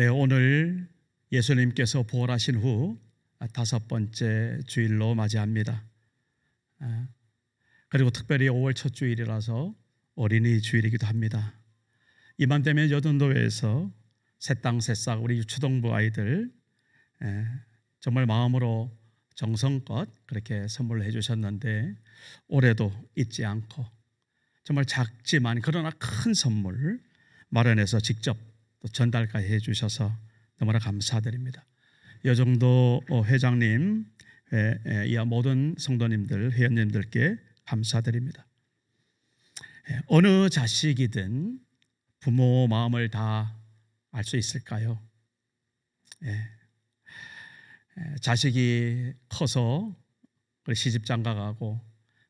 네, 오늘 예수님께서 부활하신 후 다섯 번째 주일로 맞이합니다. 아, 그리고 특별히 5월 첫 주일이라서 어린이 주일이기도 합니다. 이맘 되면 여든도에서 새땅 새싹 우리 유초동부 아이들 에, 정말 마음으로 정성껏 그렇게 선물을 해주셨는데 올해도 잊지 않고 정말 작지만 그러나 큰 선물 마련해서 직접 또 전달까지 해주셔서 너무나 감사드립니다. 여정도 회장님, 에, 에, 이하 모든 성도님들, 회원님들께 감사드립니다. 에, 어느 자식이든 부모 마음을 다 알 수 있을까요? 예. 에, 자식이 커서 시집 장가 가고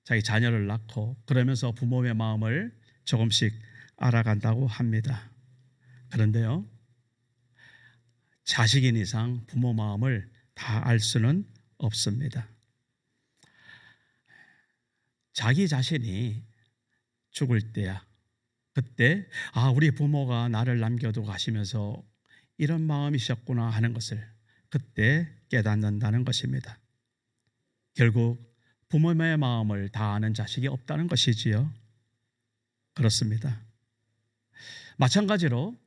자기 자녀를 낳고 그러면서 부모의 마음을 조금씩 알아간다고 합니다. 그런데요, 자식인 이상 부모 마음을 다 알 수는 없습니다. 자기 자신이 죽을 때야. 그때 아 우리 부모가 나를 남겨두고 가시면서 이런 마음이셨구나 하는 것을 그때 깨닫는다는 것입니다. 결국 부모의 마음을 다 아는 자식이 없다는 것이지요. 그렇습니다. 마찬가지로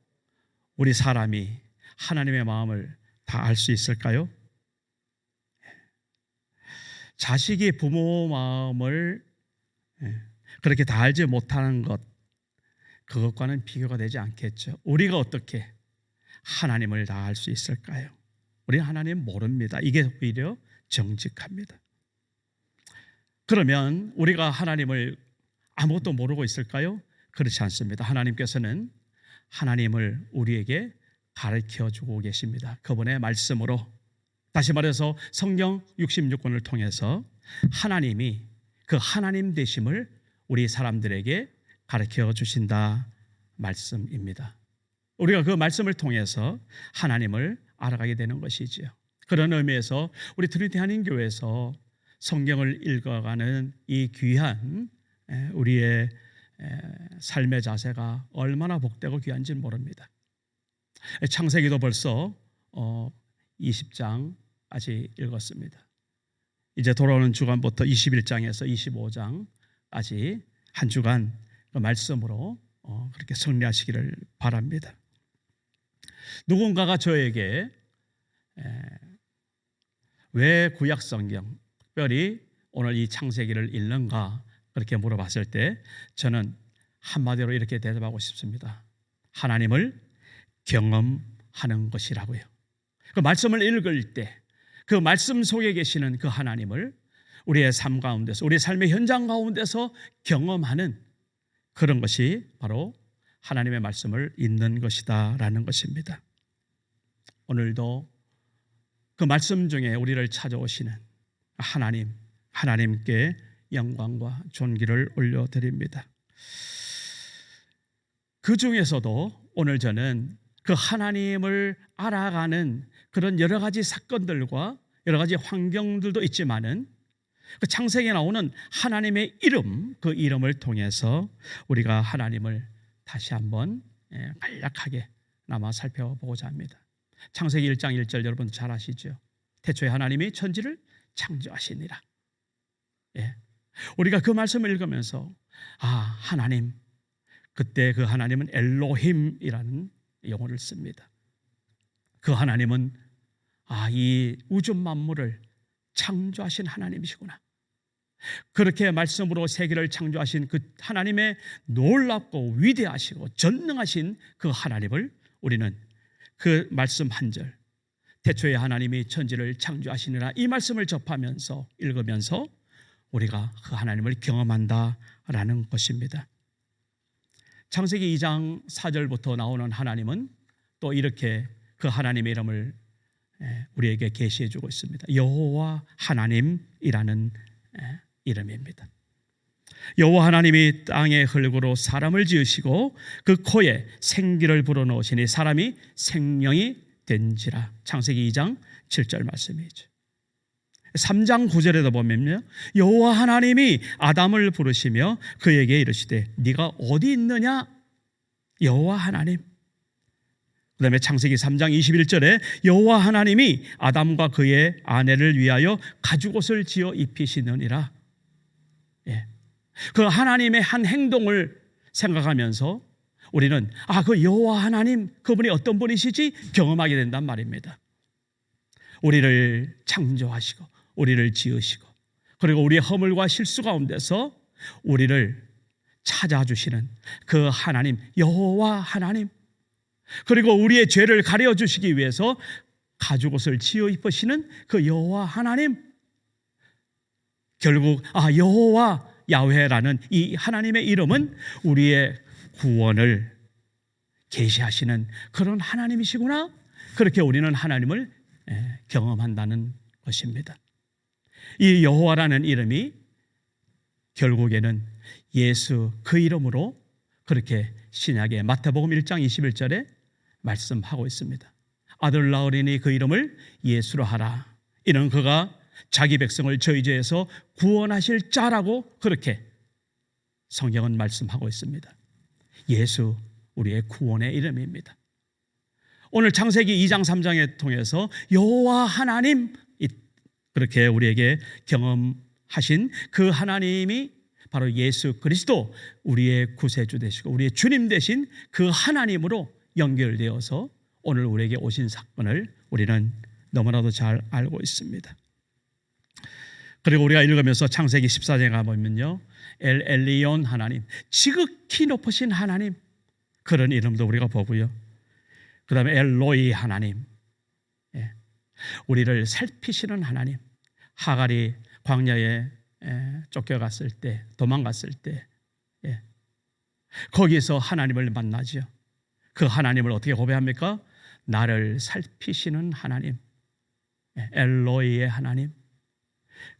우리 사람이 하나님의 마음을 다 알 수 있을까요? 자식이 부모 마음을 예, 그렇게 다 알지 못하는 것, 그것과는 비교가 되지 않겠죠. 우리가 어떻게 하나님을 다 알 수 있을까요? 우리 하나님 모릅니다. 이게 오히려 정직합니다. 그러면 우리가 하나님을 아무것도 모르고 있을까요? 그렇지 않습니다. 하나님께서는 하나님을 우리에게 가르쳐 주고 계십니다. 그분의 말씀으로 다시 말해서 성경 66권을 통해서 하나님이 그 하나님 되심을 우리 사람들에게 가르쳐 주신다 말씀입니다. 우리가 그 말씀을 통해서 하나님을 알아가게 되는 것이지요. 그런 의미에서 우리 트리티 한인교회에서 성경을 읽어가는 이 귀한 우리의 삶의 자세가 얼마나 복되고 귀한지 모릅니다. 창세기도 벌써 20장 아직 읽었습니다. 이제 돌아오는 주간부터 21장에서 25장까지 한 주간 그 말씀으로 어, 그렇게 승리하시기를 바랍니다. 누군가가 저에게 왜 구약 성경, 특별히 오늘 이 창세기를 읽는가 그렇게 물어봤을 때 저는 한마디로 이렇게 대답하고 싶습니다. 하나님을 경험하는 것이라고요. 그 말씀을 읽을 때 그 말씀 속에 계시는 그 하나님을 우리의 삶 가운데서 우리 삶의 현장 가운데서 경험하는 그런 것이 바로 하나님의 말씀을 읽는 것이다라는 것입니다. 오늘도 그 말씀 중에 우리를 찾아오시는 하나님, 하나님께 영광과 존귀를 올려드립니다. 그 중에서도 오늘 저는 그 하나님을 알아가는 그런 여러 가지 사건들과 여러 가지 환경들도 있지만은 그 창세기에 나오는 하나님의 이름, 그 이름을 통해서 우리가 하나님을 다시 한번 예, 간략하게 남아 살펴보고자 합니다. 창세기 1장 1절 여러분 잘 아시죠? 태초에 하나님이 천지를 창조하시니라. 예. 우리가 그 말씀을 읽으면서 아, 하나님 그때 그 하나님은 엘로힘이라는 용어를 씁니다. 그 하나님은 아, 이 우주 만물을 창조하신 하나님이시구나. 그렇게 말씀으로 세계를 창조하신 그 하나님의 놀랍고 위대하시고 전능하신 그 하나님을 우리는 그 말씀 한 절, 태초에 하나님이 천지를 창조하시느라 이 말씀을 접하면서 읽으면서 우리가 그 하나님을 경험한다라는 것입니다. 창세기 2장 4절부터 나오는 하나님은 또 이렇게 그 하나님의 이름을 우리에게 계시해 주고 있습니다. 여호와 하나님이라는 이름입니다. 여호와 하나님이 땅의 흙으로 사람을 지으시고 그 코에 생기를 불어넣으시니 사람이 생명이 된지라. 창세기 2장 7절 말씀이죠. 3장 9절에도 보면요. 여호와 하나님이 아담을 부르시며 그에게 이르시되 네가 어디 있느냐? 여호와 하나님 그다음에 창세기 3장 21절에 여호와 하나님이 아담과 그의 아내를 위하여 가죽옷을 지어 입히시느니라. 예. 그 하나님의 한 행동을 생각하면서 우리는 아 그 여호와 하나님 그분이 어떤 분이시지 경험하게 된단 말입니다. 우리를 창조하시고 우리를 지으시고 그리고 우리의 허물과 실수 가운데서 우리를 찾아주시는 그 하나님 여호와 하나님 그리고 우리의 죄를 가려 주시기 위해서 가죽옷을 지어 입으시는 그 여호와 하나님 결국 아 여호와 야훼라는 이 하나님의 이름은 우리의 구원을 계시하시는 그런 하나님이시구나. 그렇게 우리는 하나님을 예, 경험한다는 것입니다. 이 여호와라는 이름이 결국에는 예수 그 이름으로 그렇게 신약의 마태복음 1장 21절에 말씀하고 있습니다. 아들 낳으리니 그 이름을 예수로 하라. 이는 그가 자기 백성을 저희 죄에서 구원하실 자라고 그렇게 성경은 말씀하고 있습니다. 예수 우리의 구원의 이름입니다. 오늘 창세기 2장 3장에 통해서 여호와 하나님 그렇게 우리에게 경험하신 그 하나님이 바로 예수 그리스도 우리의 구세주 되시고 우리의 주님 되신 그 하나님으로 연결되어서 오늘 우리에게 오신 사건을 우리는 너무나도 잘 알고 있습니다. 그리고 우리가 읽으면서 창세기 14장에 가보면요. 엘 엘리온 하나님, 지극히 높으신 하나님 그런 이름도 우리가 보고요. 그 다음에 엘로이 하나님, 예. 우리를 살피시는 하나님. 하갈이 광야에 예, 쫓겨갔을 때, 도망갔을 때, 예. 거기서 하나님을 만나죠. 그 하나님을 어떻게 고백합니까? 나를 살피시는 하나님, 예, 엘로이의 하나님.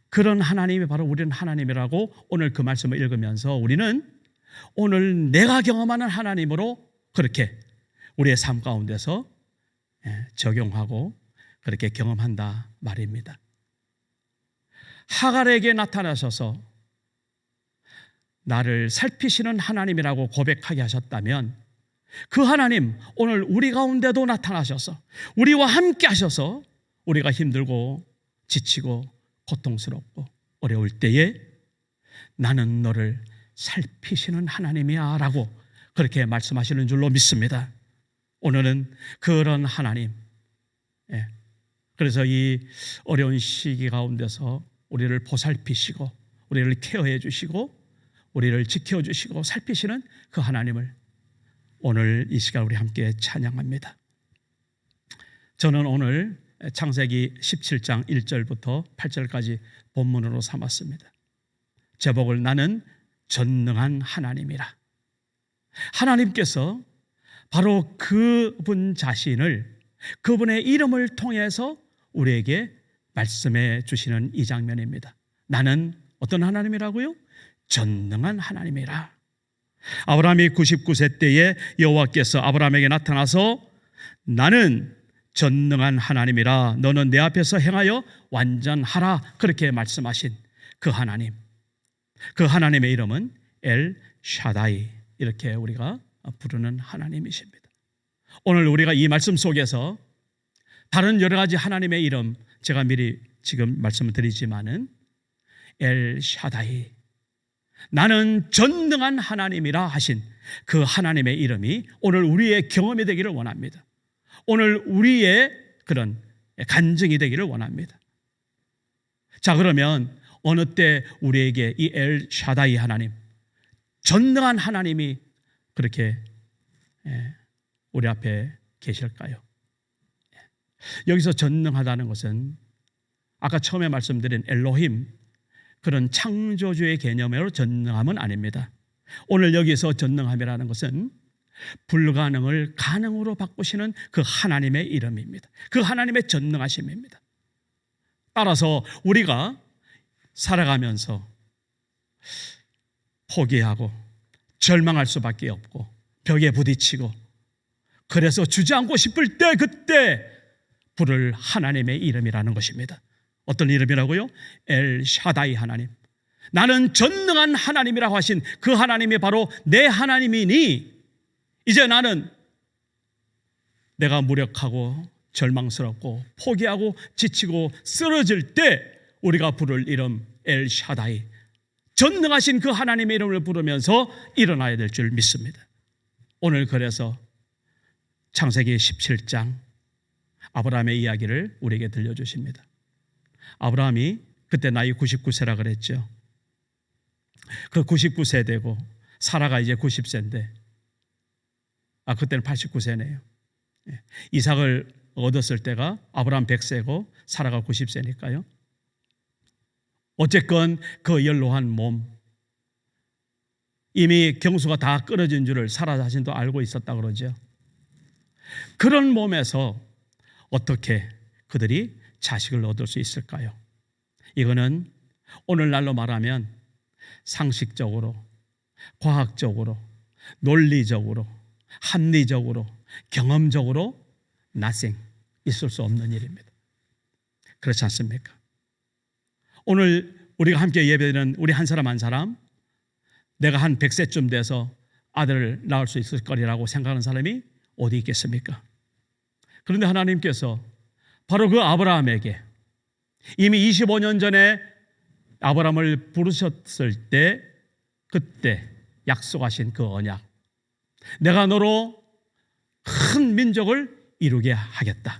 그런 하나님이 바로 우리는 하나님이라고 오늘 그 말씀을 읽으면서 우리는 오늘 내가 경험하는 하나님으로 그렇게 우리의 삶 가운데서 예, 적용하고 그렇게 경험한다 말입니다. 하갈에게 나타나셔서 나를 살피시는 하나님이라고 고백하게 하셨다면 그 하나님 오늘 우리 가운데도 나타나셔서 우리와 함께 하셔서 우리가 힘들고 지치고 고통스럽고 어려울 때에 나는 너를 살피시는 하나님이야 라고 그렇게 말씀하시는 줄로 믿습니다. 오늘은 그런 하나님. 예. 그래서 이 어려운 시기 가운데서 우리를 보살피시고 우리를 케어해 주시고 우리를 지켜 주시고 살피시는 그 하나님을 오늘 이 시간 우리 함께 찬양합니다. 저는 오늘 창세기 17장 1절부터 8절까지 본문으로 삼았습니다. 제목을 나는 전능한 하나님이라. 하나님께서 바로 그분 자신을 그분의 이름을 통해서 우리에게 말씀해 주시는 이 장면입니다. 나는 어떤 하나님이라고요? 전능한 하나님이라. 아브라함이 99세 때에 여호와께서 아브라함에게 나타나서 나는 전능한 하나님이라 너는 내 앞에서 행하여 완전하라 그렇게 말씀하신 그 하나님. 그 하나님의 이름은 엘 샤다이 이렇게 우리가 부르는 하나님이십니다. 오늘 우리가 이 말씀 속에서 다른 여러 가지 하나님의 이름 제가 미리 지금 말씀을 드리지만은 엘 샤다이 나는 전능한 하나님이라 하신 그 하나님의 이름이 오늘 우리의 경험이 되기를 원합니다. 오늘 우리의 그런 간증이 되기를 원합니다. 자, 그러면 어느 때 우리에게 이 엘 샤다이 하나님, 전능한 하나님이 그렇게 예, 우리 앞에 계실까요? 여기서 전능하다는 것은 아까 처음에 말씀드린 엘로힘 그런 창조주의 개념으로 전능함은 아닙니다. 오늘 여기서 전능함이라는 것은 불가능을 가능으로 바꾸시는 그 하나님의 이름입니다. 그 하나님의 전능하심입니다. 따라서 우리가 살아가면서 포기하고 절망할 수밖에 없고 벽에 부딪히고 그래서 주저앉고 싶을 때 그때 부를 하나님의 이름이라는 것입니다. 어떤 이름이라고요? 엘 샤다이 하나님. 나는 전능한 하나님이라고 하신 그 하나님이 바로 내 하나님이니 이제 나는 내가 무력하고 절망스럽고 포기하고 지치고 쓰러질 때 우리가 부를 이름 엘 샤다이 전능하신 그 하나님의 이름을 부르면서 일어나야 될 줄 믿습니다. 오늘 그래서 창세기 17장 아브라함의 이야기를 우리에게 들려주십니다. 아브라함이 그때 나이 99세라 그랬죠. 그 99세 되고 사라가 이제 90세인데 아 그때는 89세네요. 이삭을 얻었을 때가 아브라함 100세고 사라가 90세니까요. 어쨌건 그 연로한 몸 이미 경수가 다 끊어진 줄을 사라 자신도 알고 있었다 그러죠. 그런 몸에서 어떻게 그들이 자식을 얻을 수 있을까요? 이거는 오늘날로 말하면 상식적으로, 과학적으로, 논리적으로, 합리적으로, 경험적으로 nothing 있을 수 없는 일입니다. 그렇지 않습니까? 오늘 우리가 함께 예배드리는 우리 한 사람 한 사람 내가 한 100세쯤 돼서 아들을 낳을 수 있을 거리라고 생각하는 사람이 어디 있겠습니까? 그런데 하나님께서 바로 그 아브라함에게 이미 25년 전에 아브라함을 부르셨을 때 그때 약속하신 그 언약 내가 너로 큰 민족을 이루게 하겠다.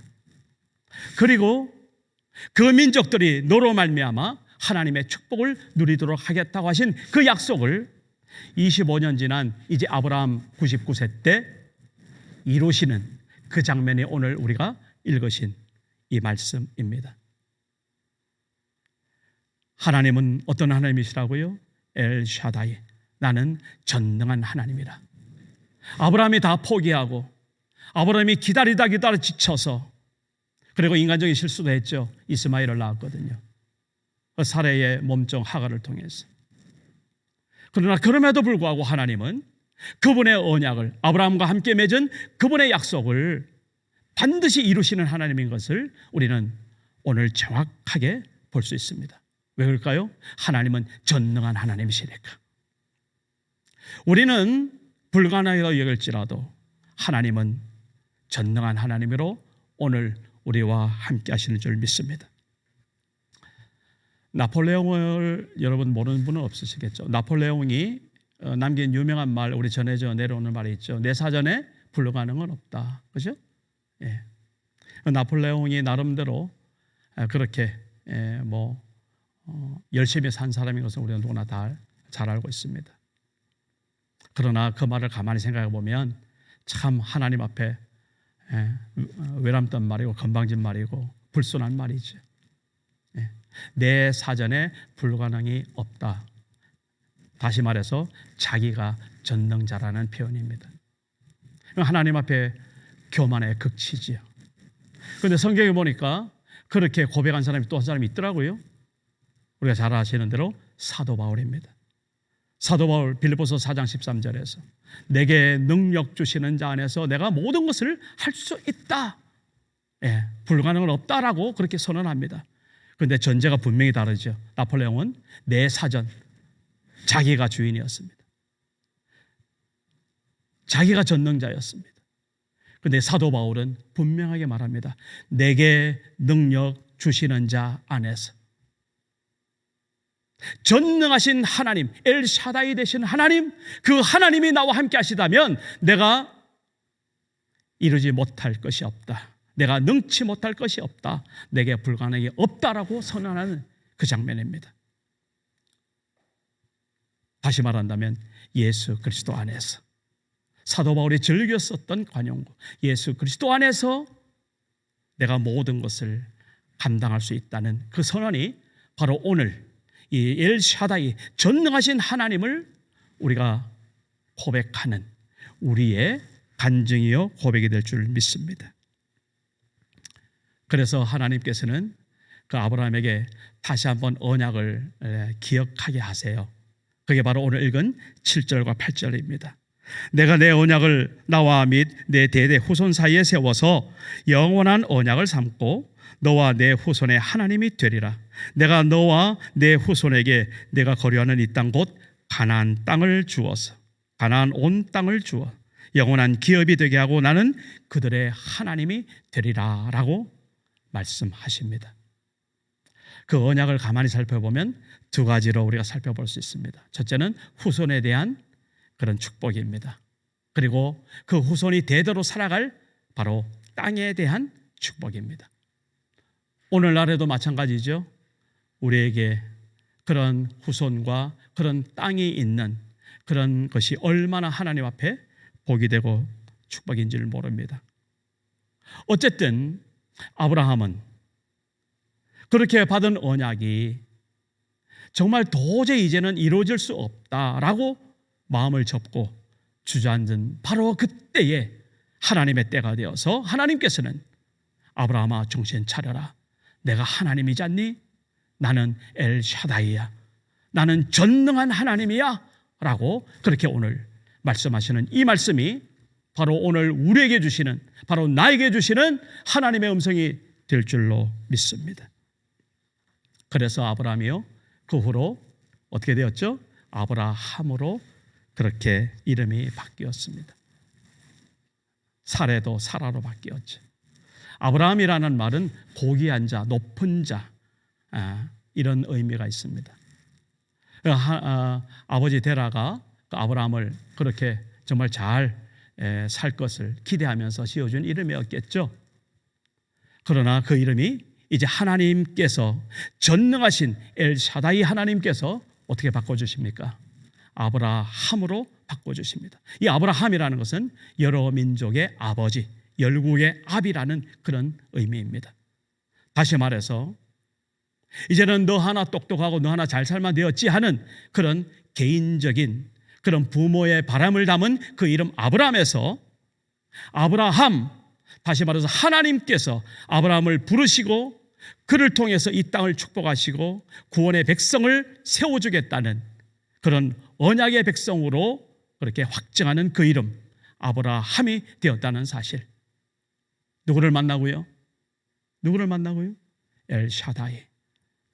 그리고 그 민족들이 너로 말미암아 하나님의 축복을 누리도록 하겠다고 하신 그 약속을 25년 지난 이제 아브라함 99세 때 이루시는 그 장면이 오늘 우리가 읽으신 이 말씀입니다. 하나님은 어떤 하나님이시라고요? 엘 샤다이. 나는 전능한 하나님이라. 아브라함이 다 포기하고 아브라함이 기다리다 기다려 지쳐서 그리고 인간적인 실수도 했죠. 이스마엘을 낳았거든요. 그 사례의 몸종 하가를 통해서. 그러나 그럼에도 불구하고 하나님은 그분의 언약을 아브라함과 함께 맺은 그분의 약속을 반드시 이루시는 하나님인 것을 우리는 오늘 정확하게 볼 수 있습니다. 왜 그럴까요? 하나님은 전능한 하나님이시니까. 우리는 불가능하다고 여길지라도 하나님은 전능한 하나님으로 오늘 우리와 함께 하시는 줄 믿습니다. 나폴레옹을 여러분 모르는 분은 없으시겠죠. 나폴레옹이 어, 남긴 유명한 말 우리 전해져 내려오는 말이 있죠. 내 사전에 불가능은 없다. 그죠? 예. 나폴레옹이 나름대로 아, 그렇게 예, 뭐 어, 열심히 산 사람인 것을 우리가 누구나 다 잘 알고 있습니다. 그러나 그 말을 가만히 생각해 보면 참 하나님 앞에 예, 외람된 말이고 건방진 말이고 불순한 말이죠. 예, 내 사전에 불가능이 없다. 다시 말해서 자기가 전능자라는 표현입니다. 하나님 앞에 교만의 극치지요. 그런데 성경에 보니까 그렇게 고백한 사람이 또 한 사람이 있더라고요. 우리가 잘 아시는 대로 사도 바울입니다. 사도 바울 빌립보서 4장 13절에서 내게 능력 주시는 자 안에서 내가 모든 것을 할 수 있다. 예, 불가능은 없다라고 그렇게 선언합니다. 그런데 전제가 분명히 다르죠. 나폴레옹은 내 사전 자기가 주인이었습니다. 자기가 전능자였습니다. 그런데 사도 바울은 분명하게 말합니다. 내게 능력 주시는 자 안에서 전능하신 하나님, 엘샤다이 되신 하나님, 그 하나님이 나와 함께 하시다면 내가 이루지 못할 것이 없다. 내가 능치 못할 것이 없다. 내게 불가능이 없다라고 선언하는 그 장면입니다. 다시 말한다면 예수 그리스도 안에서 사도 바울이 즐겼었던 관용구 예수 그리스도 안에서 내가 모든 것을 감당할 수 있다는 그 선언이 바로 오늘 이 엘샤다이 전능하신 하나님을 우리가 고백하는 우리의 간증이요 고백이 될 줄 믿습니다. 그래서 하나님께서는 그 아브라함에게 다시 한번 언약을 기억하게 하세요. 그게 바로 오늘 읽은 7절과 8절입니다. 내가 내 언약을 나와 및 내 대대 후손 사이에 세워서 영원한 언약을 삼고 너와 내 후손의 하나님이 되리라. 내가 너와 내 후손에게 내가 거류하는 이 땅 곧 가나안 땅을 주어서 가나안 온 땅을 주어 영원한 기업이 되게 하고 나는 그들의 하나님이 되리라라고 말씀하십니다. 그 언약을 가만히 살펴보면 두 가지로 우리가 살펴볼 수 있습니다. 첫째는 후손에 대한 그런 축복입니다. 그리고 그 후손이 대대로 살아갈 바로 땅에 대한 축복입니다. 오늘날에도 마찬가지죠. 우리에게 그런 후손과 그런 땅이 있는 그런 것이 얼마나 하나님 앞에 복이 되고 축복인지를 모릅니다. 어쨌든 아브라함은 그렇게 받은 언약이 정말 도저히 이제는 이루어질 수 없다라고 마음을 접고 주저앉은 바로 그때에 하나님의 때가 되어서 하나님께서는 아브라함아 정신 차려라. 내가 하나님이지 않니? 나는 엘샤다이야. 나는 전능한 하나님이야. 라고 그렇게 오늘 말씀하시는 이 말씀이 바로 오늘 우리에게 주시는 바로 나에게 주시는 하나님의 음성이 될 줄로 믿습니다. 그래서 아브라함이요 그 후로 어떻게 되었죠? 아브라함으로 그렇게 이름이 바뀌었습니다. 사례도 사라로 바뀌었죠. 아브라함이라는 말은 고귀한 자, 높은 자 아, 이런 의미가 있습니다. 아, 아 버지 데라가 그 아브라함을 그렇게 정말 잘 살 것을 기대하면서 지어준 이름이었겠죠. 그러나 그 이름이 이제 하나님께서 전능하신 엘샤다이 하나님께서 어떻게 바꿔주십니까? 아브라함으로 바꿔주십니다. 이 아브라함이라는 것은 여러 민족의 아버지, 열국의 아비라는 그런 의미입니다. 다시 말해서 이제는 너 하나 똑똑하고 너 하나 잘 살만 되었지 하는 그런 개인적인 그런 부모의 바람을 담은 그 이름 아브라함에서 아브라함 다시 말해서 하나님께서 아브라함을 부르시고 그를 통해서 이 땅을 축복하시고 구원의 백성을 세워주겠다는 그런 언약의 백성으로 그렇게 확정하는 그 이름 아브라함이 되었다는 사실. 누구를 만나고요? 누구를 만나고요? 엘샤다이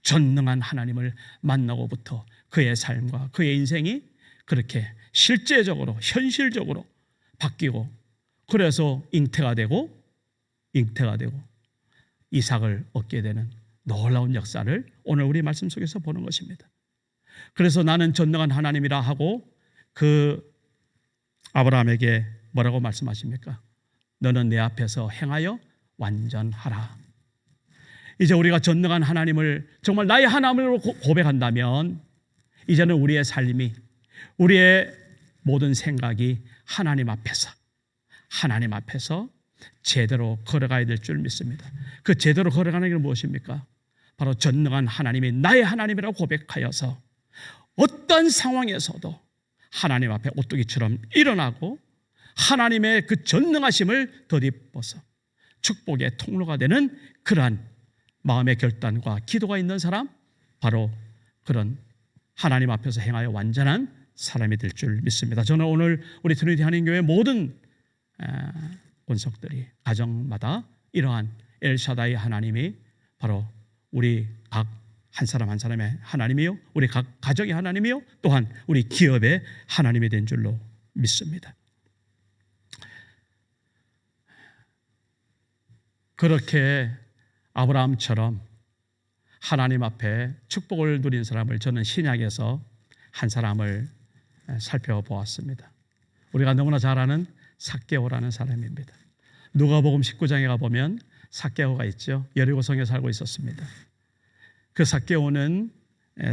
전능한 하나님을 만나고부터 그의 삶과 그의 인생이 그렇게 실제적으로 현실적으로 바뀌고 그래서 잉태가 되고 잉태가 되고 이삭을 얻게 되는 놀라운 역사를 오늘 우리 말씀 속에서 보는 것입니다. 그래서 나는 전능한 하나님이라 하고 그 아브라함에게 뭐라고 말씀하십니까? 너는 내 앞에서 행하여 완전하라. 이제 우리가 전능한 하나님을 정말 나의 하나님으로 고백한다면 이제는 우리의 삶이 우리의 모든 생각이 하나님 앞에서 하나님 앞에서 제대로 걸어가야 될 줄 믿습니다. 그 제대로 걸어가는 게 무엇입니까? 바로 전능한 하나님이 나의 하나님이라고 고백하여서 어떤 상황에서도 하나님 앞에 오뚜기처럼 일어나고 하나님의 그 전능하심을 덧입어서 축복의 통로가 되는 그러한 마음의 결단과 기도가 있는 사람 바로 그런 하나님 앞에서 행하여 완전한 사람이 될 줄 믿습니다. 저는 오늘 우리 트리니티 한인교회 모든 권속들이 가정마다 이러한 엘샤다이 하나님이 바로 우리 각 한 사람 한 사람의 하나님이요, 우리 각 가정의 하나님이요, 또한 우리 기업의 하나님이 된 줄로 믿습니다. 그렇게 아브라함처럼 하나님 앞에 축복을 누린 사람을 저는 신약에서 한 사람을 살펴보았습니다. 우리가 너무나 잘 아는 삭개오라는 사람입니다. 누가복음 19장에 가 보면 삭개오가 있죠. 여리고성에 살고 있었습니다. 그 삭개오는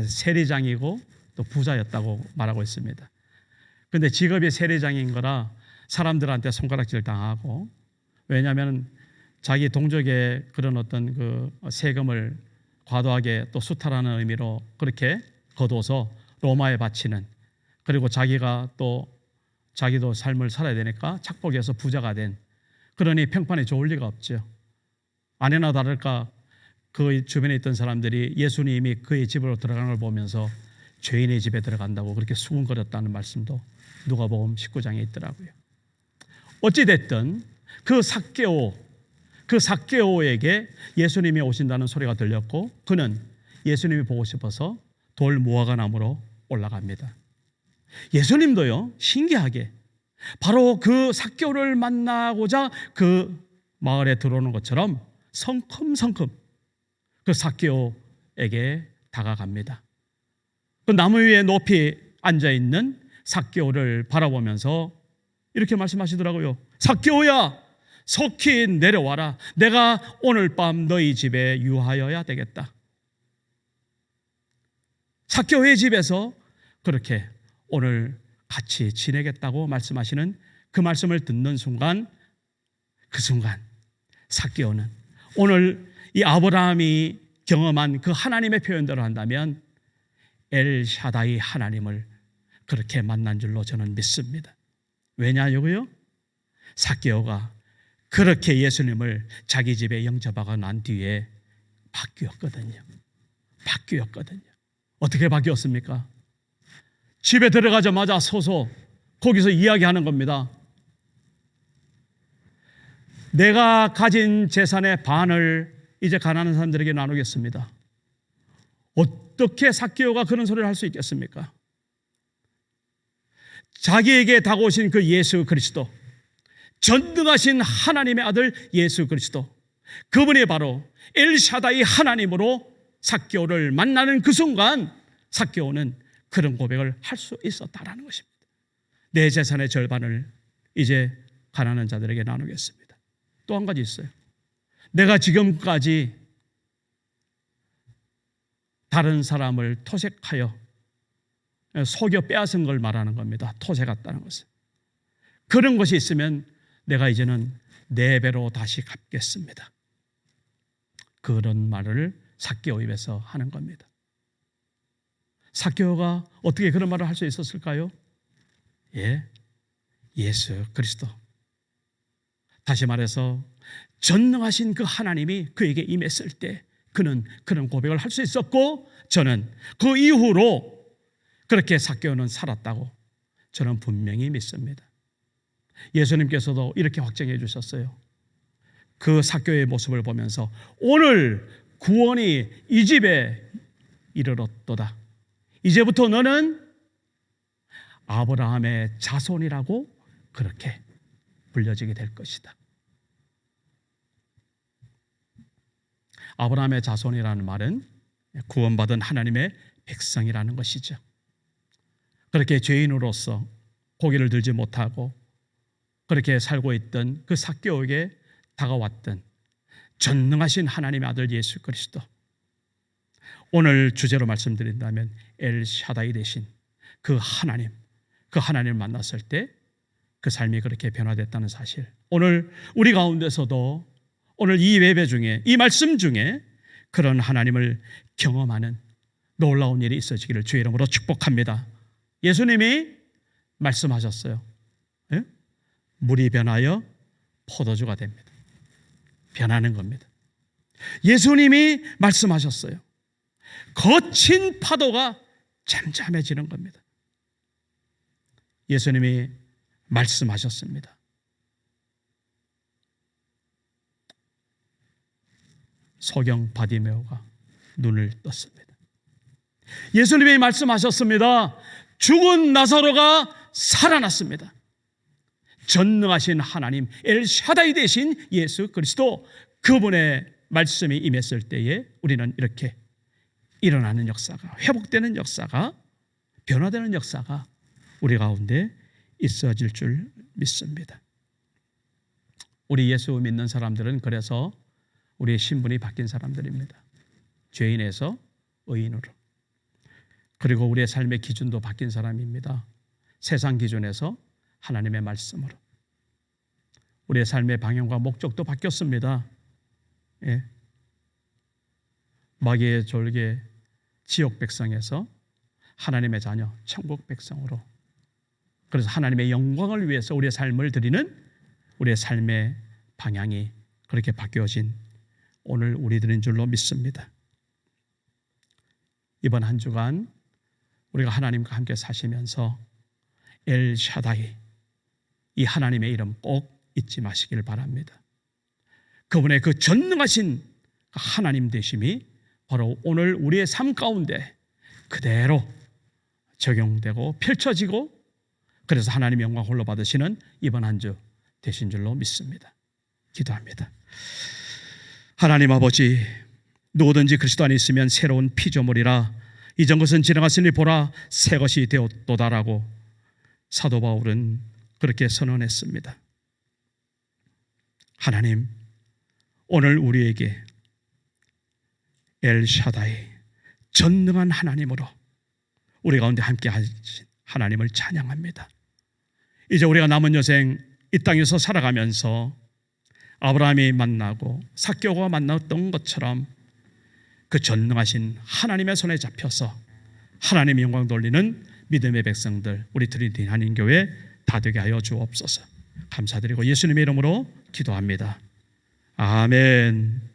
세리장이고 또 부자였다고 말하고 있습니다. 그런데 직업이 세리장인 거라 사람들한테 손가락질 당하고 왜냐하면 자기 동족의 그런 어떤 그 세금을 과도하게 또 수탈하는 의미로 그렇게 거둬서 로마에 바치는 그리고 자기가 또 자기도 삶을 살아야 되니까 착복해서 부자가 된 그러니 평판에 좋을 리가 없죠. 아내나 다를까 그 주변에 있던 사람들이 예수님이 그의 집으로 들어가는 걸 보면서 죄인의 집에 들어간다고 그렇게 수군거렸다는 말씀도 누가복음 19장에 있더라고요. 어찌 됐든 그 삭개오 그 삭개오에게 예수님이 오신다는 소리가 들렸고 그는 예수님이 보고 싶어서 돌 무화과 나무로 올라갑니다. 예수님도요 신기하게 바로 그 삭개오를 만나고자 그 마을에 들어오는 것처럼 성큼성큼 그 삭개오에게 다가갑니다. 그 나무 위에 높이 앉아 있는 삭개오를 바라보면서 이렇게 말씀하시더라고요. 삭개오야, 속히 내려와라. 내가 오늘 밤 너희 집에 유하여야 되겠다. 삭개오의 집에서 그렇게 오늘 같이 지내겠다고 말씀하시는 그 말씀을 듣는 순간 그 순간 삭개오는 오늘 이 아브라함이 경험한 그 하나님의 표현대로 한다면 엘 샤다이 하나님을 그렇게 만난 줄로 저는 믿습니다. 왜냐고요? 삭개오가 그렇게 예수님을 자기 집에 영접하고 난 뒤에 바뀌었거든요. 바뀌었거든요. 어떻게 바뀌었습니까? 집에 들어가자마자 서서 거기서 이야기하는 겁니다. 내가 가진 재산의 반을 이제 가난한 사람들에게 나누겠습니다. 어떻게 삭개오가 그런 소리를 할 수 있겠습니까? 자기에게 다가오신 그 예수 그리스도, 전능하신 하나님의 아들 예수 그리스도, 그분이 바로 엘샤다이 하나님으로 삭개오를 만나는 그 순간 삭개오는 그런 고백을 할 수 있었다라는 것입니다. 내 재산의 절반을 이제 가난한 자들에게 나누겠습니다. 또 한 가지 있어요. 내가 지금까지 다른 사람을 토색하여 속여 빼앗은 걸 말하는 겁니다. 토세 같다는 것은. 그런 것이 있으면 내가 이제는 네 배로 다시 갚겠습니다. 그런 말을 사개오 입에서 하는 겁니다. 사개오가 어떻게 그런 말을 할 수 있었을까요? 예, 예수 그리스도. 다시 말해서 전능하신 그 하나님이 그에게 임했을 때 그는 그런 고백을 할 수 있었고 저는 그 이후로 그렇게 사개오는 살았다고 저는 분명히 믿습니다. 예수님께서도 이렇게 확정해 주셨어요. 그 사교의 모습을 보면서 오늘 구원이 이 집에 이르렀도다. 이제부터 너는 아브라함의 자손이라고 그렇게 불려지게 될 것이다. 아브라함의 자손이라는 말은 구원받은 하나님의 백성이라는 것이죠. 그렇게 죄인으로서 고개를 들지 못하고 그렇게 살고 있던 그 사교에게 다가왔던 전능하신 하나님의 아들 예수 그리스도. 오늘 주제로 말씀드린다면 엘 샤다이 대신 그 하나님, 그 하나님을 만났을 때 그 삶이 그렇게 변화됐다는 사실. 오늘 우리 가운데서도 오늘 이 예배 중에 이 말씀 중에 그런 하나님을 경험하는 놀라운 일이 있어지기를 주의 이름으로 축복합니다. 예수님이 말씀하셨어요. 예? 물이 변하여 포도주가 됩니다. 변하는 겁니다. 예수님이 말씀하셨어요. 거친 파도가 잠잠해지는 겁니다. 예수님이 말씀하셨습니다. 소경 바디메오가 눈을 떴습니다. 예수님이 말씀하셨습니다. 죽은 나사로가 살아났습니다. 전능하신 하나님 엘샤다이 되신 예수 그리스도 그분의 말씀이 임했을 때에 우리는 이렇게 일어나는 역사가 회복되는 역사가 변화되는 역사가 우리 가운데 있어질 줄 믿습니다. 우리 예수 믿는 사람들은 그래서 우리의 신분이 바뀐 사람들입니다. 죄인에서 의인으로. 그리고 우리의 삶의 기준도 바뀐 사람입니다. 세상 기준에서 하나님의 말씀으로. 우리의 삶의 방향과 목적도 바뀌었습니다. 예. 마귀의 졸개 지옥 백성에서 하나님의 자녀 천국 백성으로 그래서 하나님의 영광을 위해서 우리의 삶을 드리는 우리의 삶의 방향이 그렇게 바뀌어진 오늘 우리들인 줄로 믿습니다. 이번 한 주간 우리가 하나님과 함께 사시면서 엘 샤다이 이 하나님의 이름 꼭 잊지 마시길 바랍니다. 그분의 그 전능하신 하나님 되심이 바로 오늘 우리의 삶 가운데 그대로 적용되고 펼쳐지고 그래서 하나님 영광 홀로 받으시는 이번 한 주 되신 줄로 믿습니다. 기도합니다. 하나님 아버지 누구든지 그리스도 안에 있으면 새로운 피조물이라 이전 것은 지나갔으니 보라 새 것이 되었도다라고 사도 바울은 그렇게 선언했습니다. 하나님 오늘 우리에게 엘샤다이 전능한 하나님으로 우리 가운데 함께 하신 하나님을 찬양합니다. 이제 우리가 남은 여생 이 땅에서 살아가면서 아브라함이 만나고 사교가 만났던 것처럼 그 전능하신 하나님의 손에 잡혀서 하나님의 영광 돌리는 믿음의 백성들 우리 트리티 한인교회 다 되게 하여 주옵소서. 감사드리고 예수님의 이름으로 기도합니다. 아멘.